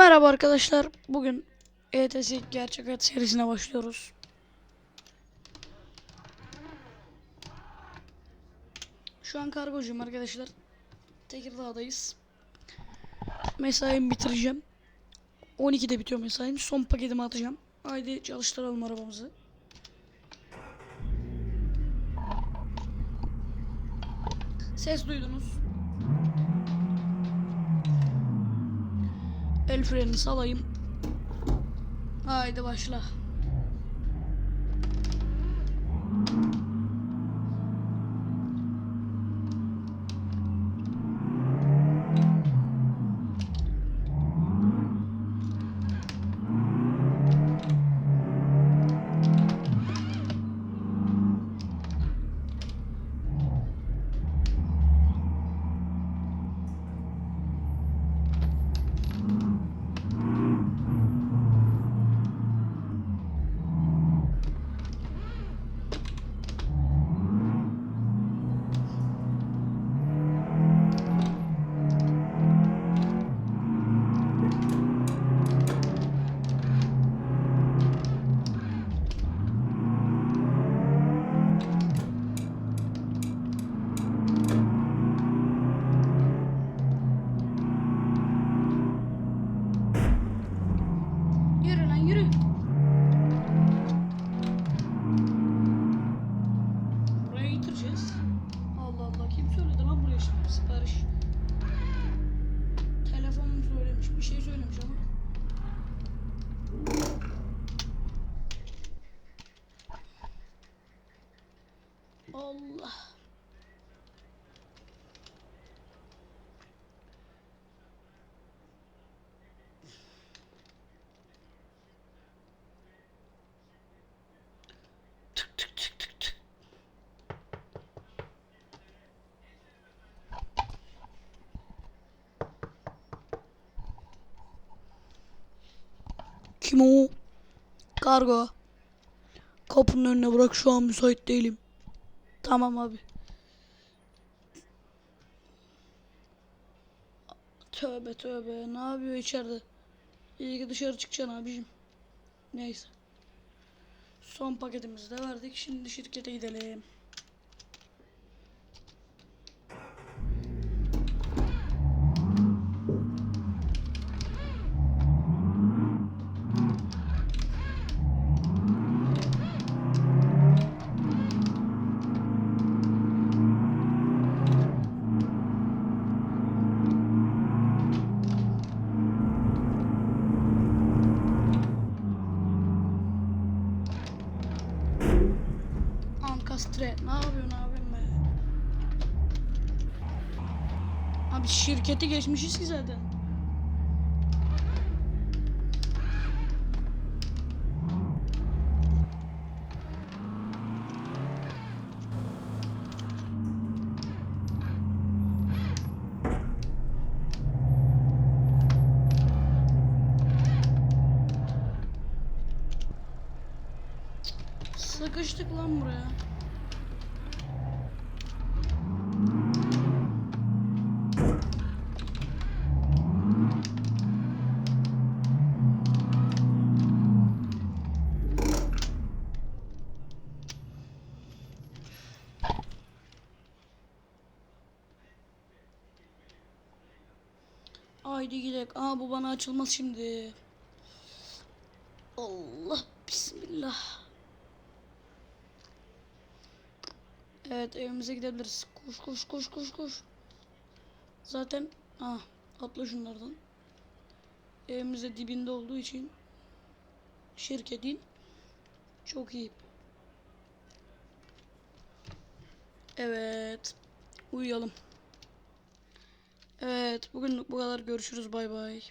Merhaba arkadaşlar. Bugün ETS Gerçek Hayat serisine başlıyoruz. Şu an kargocuyum arkadaşlar. Tekirdağ'dayız. Mesaimi bitireceğim. 12'de bitiyor mesaim. Son paketimi atacağım. Haydi çalıştıralım arabamızı. Ses duydunuz. El frenini salayım. Haydi başla. Allah. Tık tık tık tık tık. Kim o? Kargo. Kapının önüne bırak şu an müsait değilim. Tamam abi. Tövbe tövbe ne yapıyor içeride? İyi ki dışarı çıkacaksın abicim. Neyse. Son paketimizi de verdik. Şimdi şirkete gidelim. Ankastre. Ne yapıyorsun abim be? Abi şirketi geçmişiz ki zaten. Sıkıştık lan buraya. Haydi gidelim. Aa bu bana açılmaz şimdi. Allah bismillah. Evet evimize gidebiliriz. Koş koş koş koş koş. Zaten ah atla şunlardan. Evimizde dibinde olduğu için şirketin çok iyi. Evet. Uyuyalım. Evet bugünlük bu kadar. Görüşürüz. Bay bay.